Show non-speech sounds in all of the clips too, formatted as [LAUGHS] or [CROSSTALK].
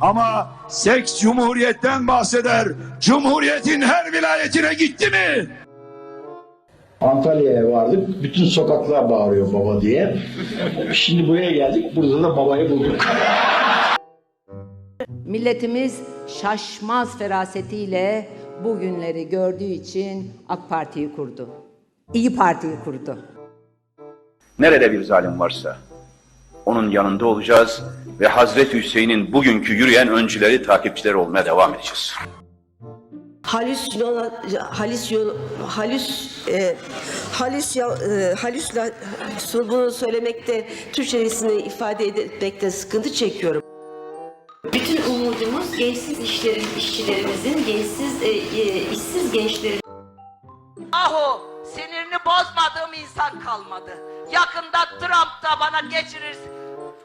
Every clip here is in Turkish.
Ama seks cumhuriyetten bahseder. Cumhuriyetin her vilayetine gitti mi? Antalya'ya vardık. Bütün sokaklar bağırıyor baba diye. Şimdi buraya geldik. Burada da babayı bulduk. Milletimiz şaşmaz ferasetiyle bugünleri gördüğü için AK Parti'yi kurdu. İyi Parti'yi kurdu. Nerede bir zalim varsa onun yanında olacağız ve Hazreti Hüseyin'in bugünkü yürüyen öncüleri, takipçileri olmaya devam edeceğiz. halüsyon halüsyon halüs e, halüs ya- e, halüsla bunu söylemekte Türkçesini ifade etmekte sıkıntı çekiyorum. Bütün umudumuz gençsiz işlerin, işçilerimizin, gençsiz, e, e, işsiz gençlerin Ahu sinirini bozmadığım insan kalmadı. Yakında Trump da bana geçirir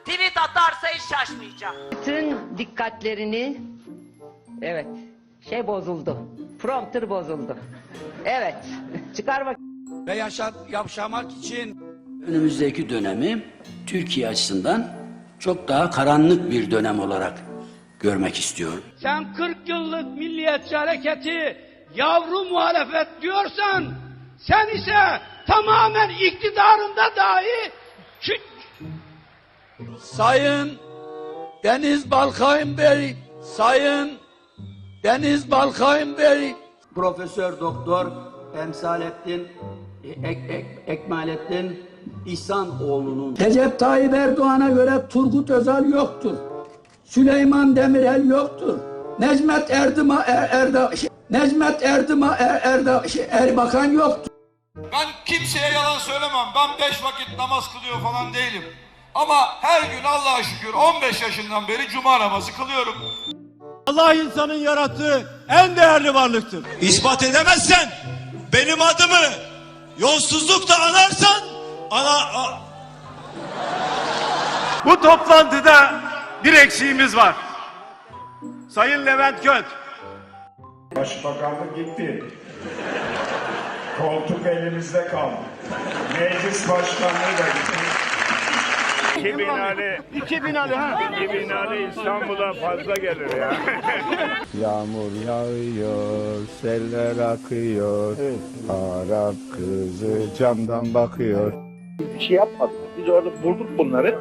tweet atarsa hiç şaşmayacağım. Bütün dikkatlerini evet şey bozuldu. Prompter bozuldu. Evet. Çıkar bak. Ve yaşat, yaşamak için önümüzdeki dönemi Türkiye açısından çok daha karanlık bir dönem olarak görmek istiyorum. Sen 40 yıllık milliyetçi hareketi yavru muhalefet diyorsan sen ise tamamen iktidarında dahi küçük Sayın Deniz Balkayın Bey, Sayın Deniz Balkayın Bey, Profesör Doktor Emsalettin Ek, Ek, Ekmalettin İhsanoğlu'nun Recep Tayyip Erdoğan'a göre Turgut Özal yoktur. Süleyman Demirel yoktur. Necmet Erdima Er, Erda, şey, Necmet Erdima Er, Erda, şey, Erbakan yoktur. Ben kimseye yalan söylemem. Ben beş vakit namaz kılıyor falan değilim. Ama her gün Allah'a şükür 15 yaşından beri cuma namazı kılıyorum. Allah insanın yarattığı en değerli varlıktır. ispat edemezsen benim adımı yolsuzlukla anarsan ana Bu toplantıda bir eksiğimiz var. Sayın Levent Göt. Başbakanlık gitti. Koltuk elimizde kaldı. Meclis başkanlığı da gitti. İki binali. İki binali ha. İki binali İstanbul'a fazla gelir ya. [LAUGHS] Yağmur yağıyor, seller akıyor. Arap kızı camdan bakıyor. Bir şey yapmadık. Biz orada bulduk bunları.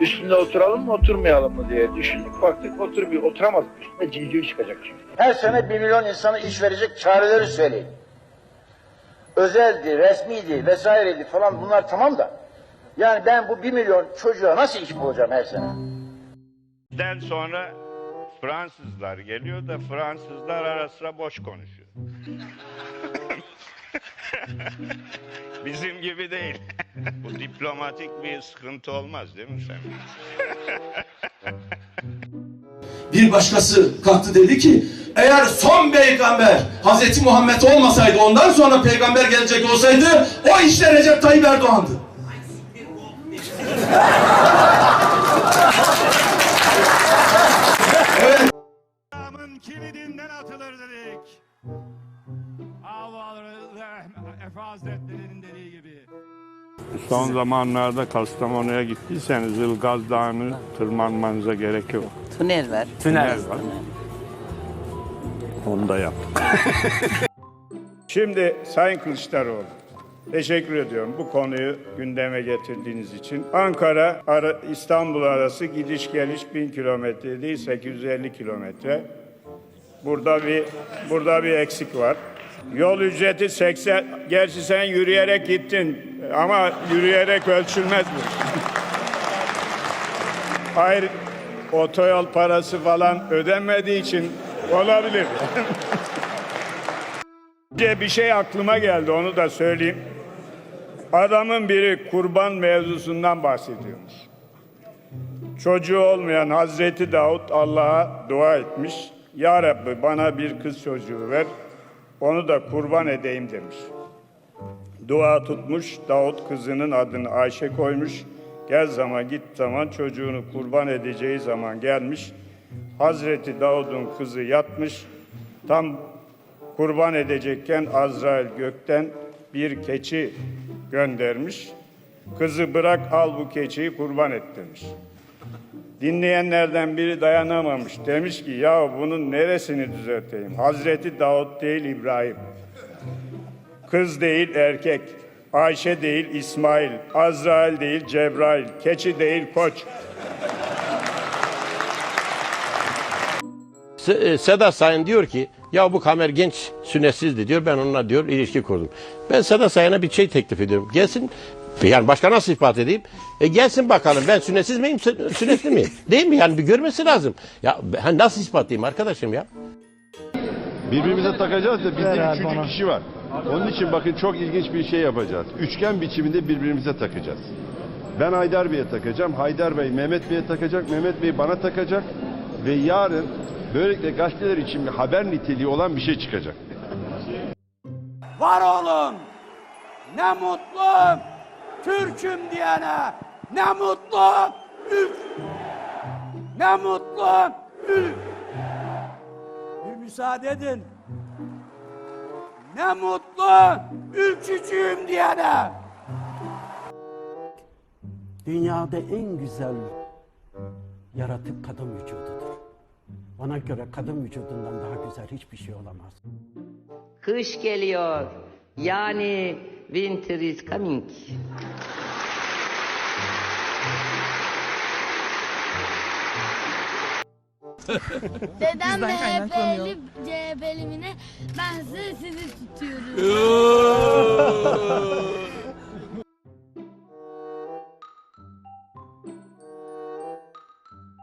Üstünde oturalım mı oturmayalım mı diye düşündük. Baktık otur bir oturamadık. Üstünde civciv çıkacak şimdi. Her sene bir milyon insana iş verecek çareleri söyleyin. Özeldi, resmiydi vesaireydi falan bunlar tamam da. Yani ben bu bir milyon çocuğa nasıl iş bulacağım her sene? Den sonra Fransızlar geliyor da Fransızlar ara sıra boş konuşuyor. [LAUGHS] Bizim gibi değil. [LAUGHS] Bu diplomatik bir sıkıntı olmaz değil mi sen? [LAUGHS] Bir başkası kalktı dedi ki eğer son peygamber Hazreti Muhammed olmasaydı ondan sonra peygamber gelecek olsaydı o işte Recep Tayyip Erdoğan'dı. İslam'ın kilidinden atılır dedik. Allah Efe Hazretleri'nin dediği gibi. Son zamanlarda Kastamonu'ya gittiyseniz Ilgaz Dağı'nı tırmanmanıza gerek yok. Tünel var. Tünel var. Onu da yaptık. [LAUGHS] Şimdi Sayın Kılıçdaroğlu, teşekkür ediyorum bu konuyu gündeme getirdiğiniz için. Ankara ara, İstanbul arası gidiş geliş 1000 kilometre değil 850 kilometre. Burada bir burada bir eksik var. Yol ücreti 80. Gerçi sen yürüyerek gittin ama yürüyerek ölçülmez bu. [LAUGHS] Hayır, otoyol parası falan ödenmediği için olabilir. [LAUGHS] Bir şey aklıma geldi onu da söyleyeyim. Adamın biri kurban mevzusundan bahsediyormuş. Çocuğu olmayan Hazreti Davut Allah'a dua etmiş. Ya Rabbi bana bir kız çocuğu ver, onu da kurban edeyim demiş. Dua tutmuş, Davut kızının adını Ayşe koymuş. Gel zaman git zaman çocuğunu kurban edeceği zaman gelmiş. Hazreti Davud'un kızı yatmış. Tam kurban edecekken Azrail gökten bir keçi göndermiş. Kızı bırak al bu keçiyi kurban et demiş. Dinleyenlerden biri dayanamamış. Demiş ki ya bunun neresini düzelteyim? Hazreti Davut değil İbrahim. Kız değil erkek. Ayşe değil İsmail. Azrail değil Cebrail. Keçi değil koç. Se- e, Seda Sayın diyor ki ya bu kamer genç sünnetsizdi diyor ben onunla diyor ilişki kurdum. Ben Seda Sayın'a bir şey teklif ediyorum. Gelsin yani başka nasıl ispat edeyim? E gelsin bakalım ben sünnetsiz miyim sü- sünnetli miyim? [LAUGHS] Değil mi yani bir görmesi lazım. Ya ben nasıl ispatlayayım arkadaşım ya? Birbirimize takacağız da bizde üçüncü kişi var. Onun için bakın çok ilginç bir şey yapacağız. Üçgen biçiminde birbirimize takacağız. Ben Haydar Bey'e takacağım. Haydar Bey Mehmet Bey'e takacak. Mehmet Bey bana takacak. Ve yarın böylelikle gazeteler için bir haber niteliği olan bir şey çıkacak. Var oğlum. Ne mutlu. Türk'üm diyene. Ne mutlu. Üf. Ne mutlu. Üf. Bir müsaade edin. Ne mutlu. Ülkücüyüm diyene. Dünyada en güzel yaratık kadın vücududur. Bana göre kadın vücudundan daha güzel hiçbir şey olamaz. Kış geliyor. Yani winter is coming. [LAUGHS] Dedem MHP'li CHP'li mi ne? Ben size sizi tutuyorum.